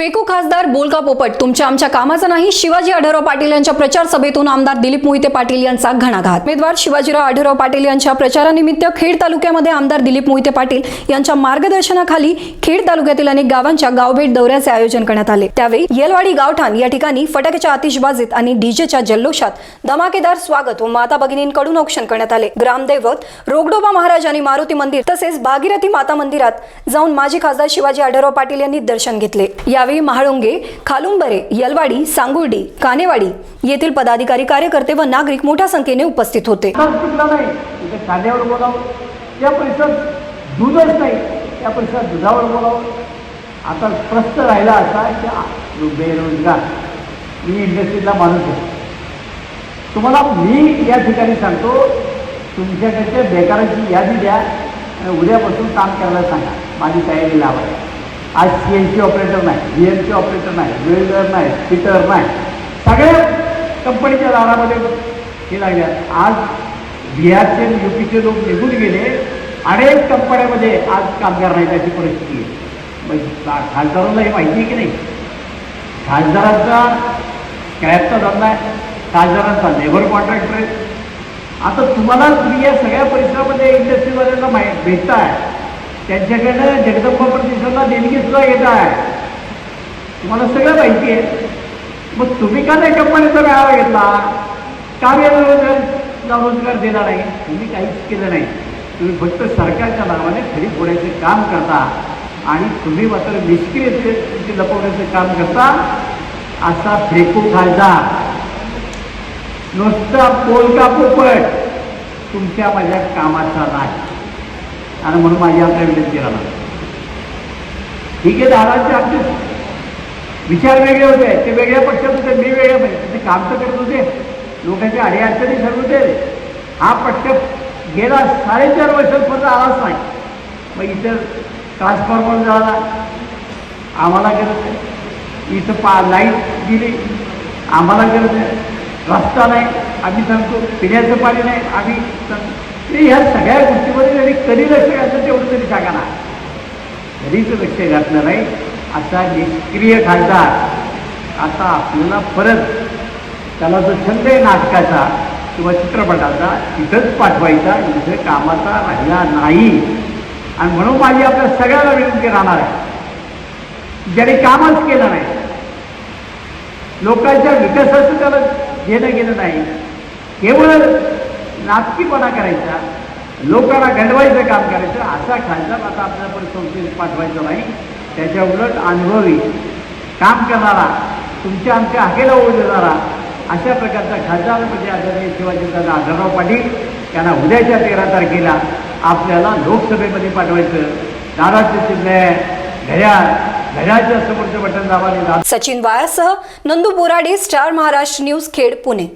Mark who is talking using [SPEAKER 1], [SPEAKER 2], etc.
[SPEAKER 1] फेकू खासदार बोलका पोपट? तुमच्या आमच्या कामाचा नाही. शिवाजी आढळराव पाटील यांच्या प्रचार सभेतून आमदार दिलीप मोहिते पाटील यांचा घणाघात. उमेदवार शिवाजीराव आढळराव पाटील यांच्या प्रचारानिमित्त खेड तालुक्यामध्ये आमदार दिलीप मोहिते पाटील यांच्या मार्गदर्शनाखाली खेड तालुक्यातील अनेक गावांच्या गावभेट दौऱ्याचे आयोजन करण्यात आले. त्यावेळी येलवाडी गावठाण या ठिकाणी फटाक्याच्या आतिषबाजीत आणि डीजेच्या जल्लोषात धमाकेदार स्वागत व माता भगिनींकडून औक्षण करण्यात आले. ग्रामदैवत रोगडोबा महाराज आणि मारुती मंदिर तसेच भागीरथी माता मंदिरात जाऊन माजी खासदार शिवाजी आढळराव पाटील यांनी दर्शन घेतले. यावेळी महाळुंगे खालुंबरे यलवाडी सांगुर्डी कानेवाडी येथील पदाधिकारी कार्यकर्ते व नागरिक मोठ्या संख्येने उपस्थित होते.
[SPEAKER 2] कांद्यावर बोलावं त्या परिसरात दूधच नाही. त्या परिसरात दुधावर बोलावं. आता प्रश्न राहिला असा की बेरोजगार. मी इंडस्ट्रीतला माणूस आहे. तुम्हाला मी या ठिकाणी सांगतो तुमच्याकडच्या बेकारांची यादी द्या आणि उद्यापासून काम करायला सांगा. माझी तयारी लावा. आज सी एन सी ऑपरेटर नाही बी एम सी ऑपरेटर नाही वेल्डर नाही फिटर नाही. सगळ्या कंपनीच्या दारामध्ये हे लागल्या आज बिहारचे यू पीचे लोक निघून गेले. अनेक कंपन्यामध्ये आज कामगार नाहीत अशी परिस्थिती आहे. मग खा- हे माहिती आहे की नाही? खासदारांचा क्रॅपचा धंदा आहे. खासदारांचा लेबर कॉन्ट्रॅक्टर आहे. आता तुम्हाला तुम्ही या सगळ्या परिसरामध्ये इंडस्ट्रीवाल्यांना माहीत भेटताय. त्यांच्याकडनं जगदंबा प्रतिष्ठानला देणगी सुद्धा येत आहे. तुम्हाला सगळं माहिती आहे. मग तुम्ही का नाही कंपनीचा मेळावा घेतला? का या रोजगार रोजगार दिला नाही तुम्ही काहीच केलं नाही. तुम्ही फक्त सरकारच्या नावाने खरी फोडायचं काम करता. आणि तुम्ही मात्र निष्क्रियते लपवण्याचं काम करता. असा फेकू खासदार नुसता पोलका पोपट तुमच्या माझ्या कामाचा नाही. आणि म्हणून माझी आता विनंती राहणार ठीक आहे दादांचे आमचे विचार वेगळे होते ते वेगळ्या पक्षात होते मी वेगळ्या पक्षात ते काम तर करत होते. लोकांच्या अडीअडचणी ठरत होते. हा पक्ष गेला साडेचार वर्षांपर्यंत आलाच नाही. मग इथं ट्रान्सफॉर्मर झाला. आम्हाला गरज आहे. इथं पा लाइट दिली. आम्हाला गरज आहे. रस्ता नाही. आम्ही सांगतो पिण्याचं पाणी नाही. आम्ही सांगतो ते ह्या सगळ्या गोष्टीमध्ये जरी कधी लक्ष घातलं तेवढं तरी सांगा ना कधीच लक्ष घातलं नाही. असा निष्क्रिय खासदार आता आपल्याला परत त्याला जो छंद आहे नाटकाचा किंवा चित्रपटाचा तिथंच पाठवायचा इथं कामाचा राहिला नाही. आणि म्हणून माझी आपल्या सगळ्याला विनंती राहणार आहे ज्याने कामच केलं नाही लोकांच्या विकासाचं त्याला घेणं गेलं नाही. केवळ नाटकीपणा करायचा? लोकांना घडवायचं काम करायचं असा खासदार आता आपल्याला पण संस्थेत पाठवायचा नाही. त्याच्या उलट अनुभवी काम करणारा तुमच्या आमच्या हाकेला ओढ देणारा अशा प्रकारचा खासदार म्हणजे आदरणीय शिवाजीदादा आढळराव पाटील त्यांना उद्याच्या तेरा तारखेला आपल्याला लोकसभेमध्ये पाठवायचं. दादाचे चिन्ह घड्याळ घड्याळच्या समोरचं बटन दाबाने
[SPEAKER 1] सचिन वायासह नंदू बोराडे स्टार महाराष्ट्र न्यूज खेड पुणे.